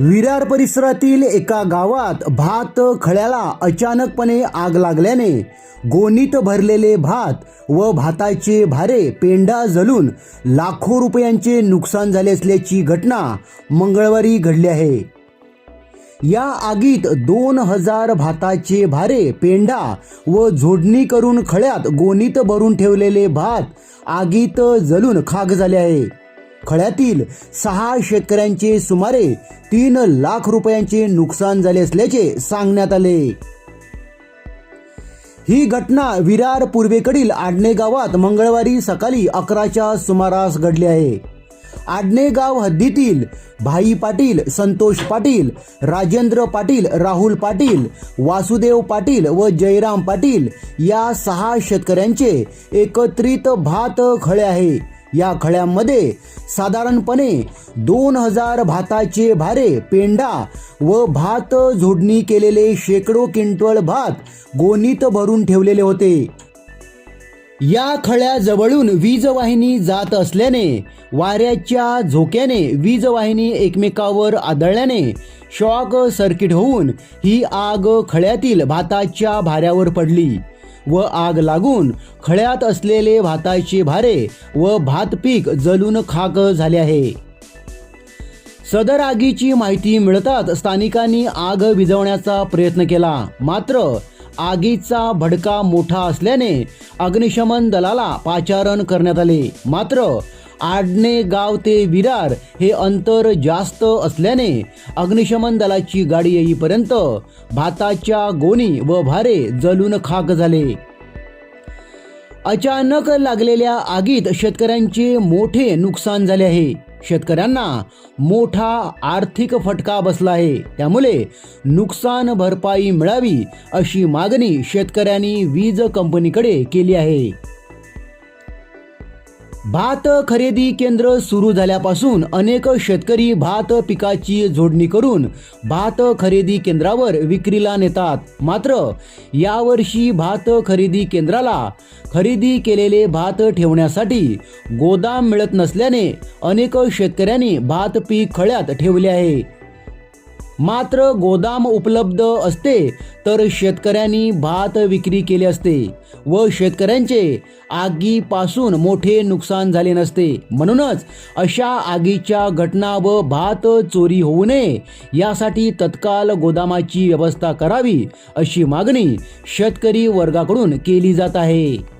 विरार परिसरातील एका गावात भात खळ्याला अचानकपणे आग लागल्याने गोणीत भरलेले भात व भाताचे भारे पेंडा जलून लाखो रुपयांचे नुकसान झाले असल्याची घटना मंगळवारी घडली आहे. या आगीत दोन हजार भाताचे भारे पेंडा व झोडणी करून खळ्यात गोणीत भरून ठेवलेले भात आगीत जलून खाक झाले आहे. खळ्यातील सहा शेतकऱ्यांचे सुमारे तीन लाख रुपयांचे नुकसान झाले असल्याचे सांगण्यात आले. ही घटना विरार पूर्वेकडील आडणे गावात मंगळवारी सकाळी अकराच्या सुमारास घडली आहे. आडणे गाव हद्दीतील भाई पाटील संतोष पाटील राजेंद्र पाटील राहुल पाटील वासुदेव पाटील व जयराम पाटील या सहा शेतकऱ्यांचे एकत्रित भात खळे आहे. या खळ्यामध्ये साधारणपणे दोन हजार भाताचे भारे पेंडा व भात झोडणी केलेले शेकडो क्विंटल भात गोणीत भरून ठेवलेले होते. या खळ्याजवळून वीजवाहिनी जात असल्याने वाऱ्याच्या झोक्याने वीजवाहिनी एकमेकावर आदळल्याने शॉक सर्किट होऊन ही आग खळ्यातील भाताच्या भाऱ्यावर पडली. व आग लागून खळ्यात असलेले भाताचे भारे व भात पीक जलून खाक झाले आहे. सदर आगीची माहिती मिळताच स्थानिकांनी आग विझवण्याचा प्रयत्न केला. मात्र आगीचा भडका मोठा असल्याने अग्निशमन दलाला पाचारण करण्यात आले. मात्र आडणे गाव ते विरार हे अंतर जास्त असल्याने अग्निशमन दलाची गाडी येईपर्यंत भाताच्या गोणी व भारे जलून खाक झाले. अचानक लागलेल्या आगीत शेतकऱ्यांचे मोठे नुकसान झाले आहे. शेतकऱ्यांना मोठा आर्थिक फटका बसला आहे. त्यामुळे नुकसान भरपाई मिळावी अशी मागणी शेतकऱ्यांनी वीज कंपनीकडे केली आहे. भात खरेदी केंद्र सुरू झाल्यापासून अनेक शेतकरी भात पिकाची जोडणी करून भात खरेदी केंद्रावर विक्रीला नेतात. मात्र यावर्षी भात खरेदी केंद्राला खरेदी केलेले भात ठेवण्यासाठी गोदाम मिळत नसल्याने अनेक शेतकऱ्यांनी भात पीक खळ्यात ठेवले आहे. मात्र गोदाम उपलब्ध असते तर शेतकऱ्यांनी भात विक्री केली असते व शेतकऱ्यांचे आगीपासून मोठे नुकसान झाले नसते. म्हणूनच अशा आगीच्या घटना व भात चोरी होऊ नये यासाठी तत्काल गोदामाची व्यवस्था करावी अशी मागणी शेतकरी वर्गाकडून केली जात आहे.